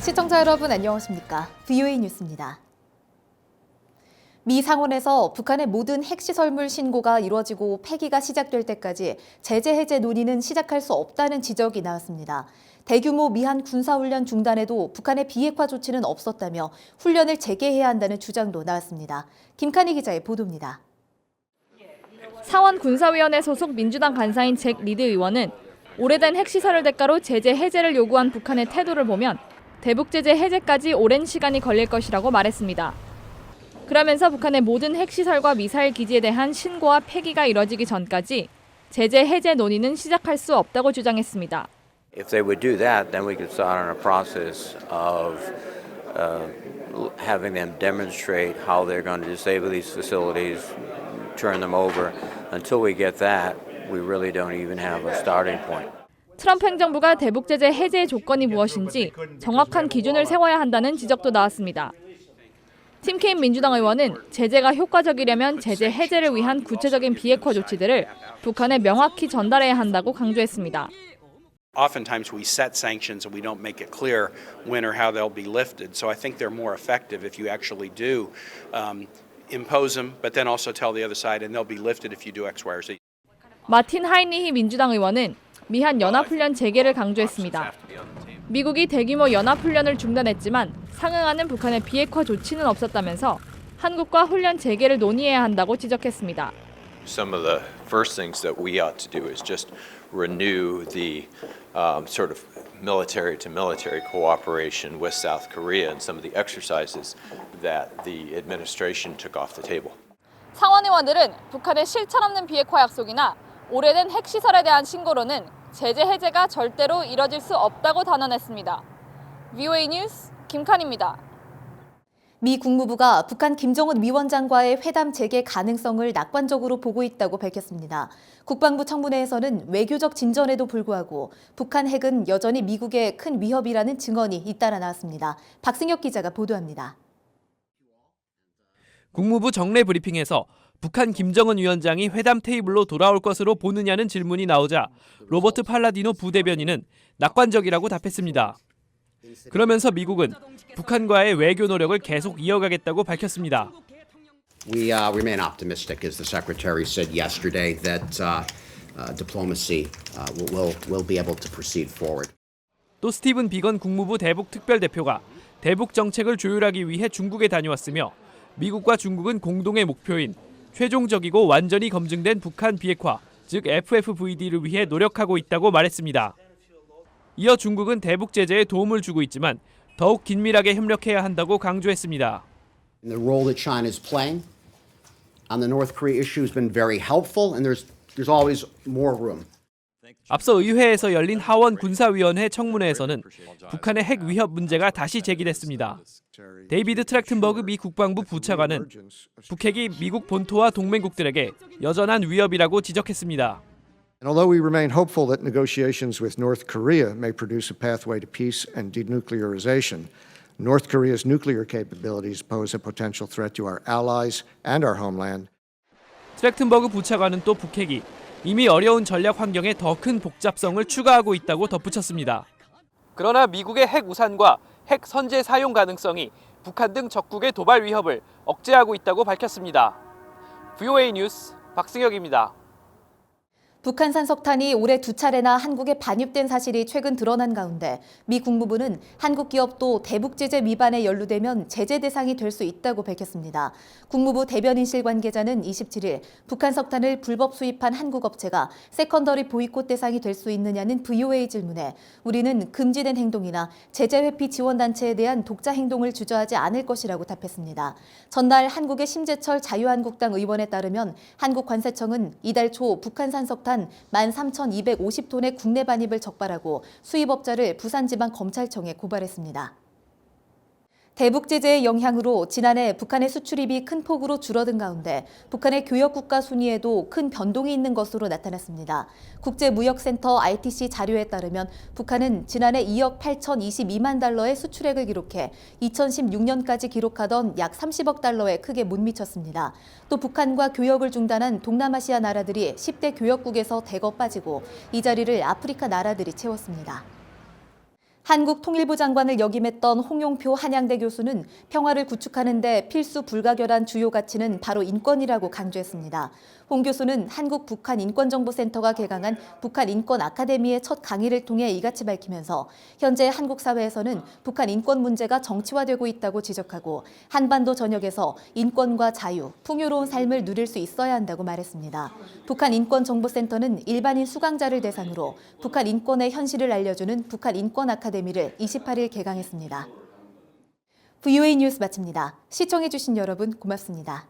시청자 여러분 안녕하십니까? VOA 뉴스입니다. 미 상원에서 북한의 모든 핵시설물 신고가 이루어지고 폐기가 시작될 때까지 제재 해제 논의는 시작할 수 없다는 지적이 나왔습니다. 대규모 미한 군사훈련 중단에도 북한의 비핵화 조치는 없었다며 훈련을 재개해야 한다는 주장도 나왔습니다. 김칸희 기자의 보도입니다. 상원 군사위원회 소속 민주당 간사인 잭 리드 의원은 오래된 핵시설을 대가로 제재 해제를 요구한 북한의 태도를 보면 대북 제재 해제까지 오랜 시간이 걸릴 것이라고 말했습니다. 그러면서 북한의 모든 핵시설과 미사일 기지에 대한 신고와 폐기가 이뤄지기 전까지 제재 해제 논의는 시작할 수 없다고 주장했습니다. If they would do that, then we could start on a process of uh, having them demonstrate how they're going to disable these facilities, turn them over. Until we get that, we really don't even have a starting point. 트럼프 행정부가 대북 제재 해제의 조건이 무엇인지 정확한 기준을 세워야 한다는 지적도 나왔습니다. 팀 케인 민주당 의원은 제재가 효과적이려면 제재 해제를 위한 구체적인 비핵화 조치들을 북한에 명확히 전달해야 한다고 강조했습니다. Oftentimes, we set sanctions and we don't make it clear when or how they'll be lifted. So I think they're more effective if you actually do um, impose them, but then also tell the other side, and they'll be lifted if you do X, Y, or Z. 마틴 하이니히 민주당 의원은 미한 연합훈련 재개를 강조했습니다. 미국이 대규모 연합훈련을 중단했지만 상응하는 북한의 비핵화 조치는 없었다면서 한국과 훈련 재개를 논의해야 한다고 지적했습니다. some of the first things that we ought to do is just renew the um, sort of military to military cooperation with South Korea and some of the exercises that the administration took off the table. 상원 의원들은 북한의 실천 없는 비핵화 약속이나 오래된 핵시설에 대한 신고로는 제재 해제가 절대로 이뤄질 수 없다고 단언했습니다. VOA 뉴스 김칸입니다. 미 국무부가 북한 김정은 위원장과의 회담 재개 가능성을 낙관적으로 보고 있다고 밝혔습니다. 국방부 청문회에서는 외교적 진전에도 불구하고 북한 핵은 여전히 미국의 큰 위협이라는 증언이 잇따라 나왔습니다. 박승혁 기자가 보도합니다. 국무부 정례 브리핑에서 북한 김정은 위원장이 회담 테이블로 돌아올 것으로 보느냐는 질문이 나오자 로버트 팔라디노 부대변인은 낙관적이라고 답했습니다. 그러면서 미국은 북한과의 외교 노력을 계속 이어가겠다고 밝혔습니다. We uh, remain optimistic, as the Secretary said yesterday, that uh, uh, diplomacy uh, will, will, be able to proceed forward. 또 스티븐 비건 국무부 대북 특별 대표가 대북 정책을 조율하기 위해 중국에 다녀왔으며 미국과 중국은 공동의 목표인 최종적이고 완전히 검증된 북한 비핵화, 즉 FFVD를 위해 노력하고 있다고 말했습니다. 이어 중국은 대북 제재에 도움을 주고 있지만 더욱 긴밀하게 협력해야 한다고 강조했습니다. And the role that China is playing on the North Korea issue has been very helpful, and there's, there's always more room. 앞서 의회에서 열린 하원 군사위원회 청문회에서는 북한의 핵 위협 문제가 다시 제기됐습니다. 데이비드 트랙튼버그 미 국방부 부차관은 북핵이 미국 본토와 동맹국들에게 여전한 위협이라고 지적했습니다. And although we remain hopeful that negotiations with North Korea may produce a pathway to peace and denuclearization, North Korea's nuclear capabilities pose a potential threat to our allies and our homeland. 트랙튼버그 부차관은 또 북핵이 이미 어려운 전략 환경에 더 큰 복잡성을 추가하고 있다고 덧붙였습니다. 그러나 미국의 핵 우산과 핵 선제 사용 가능성이 북한 등 적국의 도발 위협을 억제하고 있다고 밝혔습니다. VOA 뉴스 박승혁입니다. 북한산 석탄이 올해 두 차례나 한국에 반입된 사실이 최근 드러난 가운데 미 국무부는 한국 기업도 대북 제재 위반에 연루되면 제재 대상이 될 수 있다고 밝혔습니다. 국무부 대변인실 관계자는 27일 북한 석탄을 불법 수입한 한국 업체가 세컨더리 보이콧 대상이 될 수 있느냐는 VOA 질문에 우리는 금지된 행동이나 제재 회피 지원 단체에 대한 독자 행동을 주저하지 않을 것이라고 답했습니다. 전날 한국의 심재철 자유한국당 의원에 따르면 한국 관세청은 이달 초 북한산 석탄 13,250톤의 국내 반입을 적발하고 수입업자를 부산지방검찰청에 고발했습니다. 대북 제재의 영향으로 지난해 북한의 수출입이 큰 폭으로 줄어든 가운데 북한의 교역 국가 순위에도 큰 변동이 있는 것으로 나타났습니다. 국제무역센터 RTC 자료에 따르면 북한은 지난해 2억 8,022만 달러의 수출액을 기록해 2016년까지 기록하던 약 30억 달러에 크게 못 미쳤습니다. 또 북한과 교역을 중단한 동남아시아 나라들이 10대 교역국에서 대거 빠지고 이 자리를 아프리카 나라들이 채웠습니다. 한국 통일부 장관을 역임했던 홍용표 한양대 교수는 평화를 구축하는 데 필수 불가결한 주요 가치는 바로 인권이라고 강조했습니다. 홍 교수는 한국 북한 인권정보센터가 개강한 북한 인권 아카데미의 첫 강의를 통해 이같이 밝히면서 현재 한국 사회에서는 북한 인권 문제가 정치화되고 있다고 지적하고 한반도 전역에서 인권과 자유, 풍요로운 삶을 누릴 수 있어야 한다고 말했습니다. 북한 인권정보센터는 일반인 수강자를 대상으로 북한 인권의 현실을 알려주는 북한 인권 아카데미를 28일 개강했습니다. VOA 뉴스 마칩니다. 시청해주신 여러분 고맙습니다.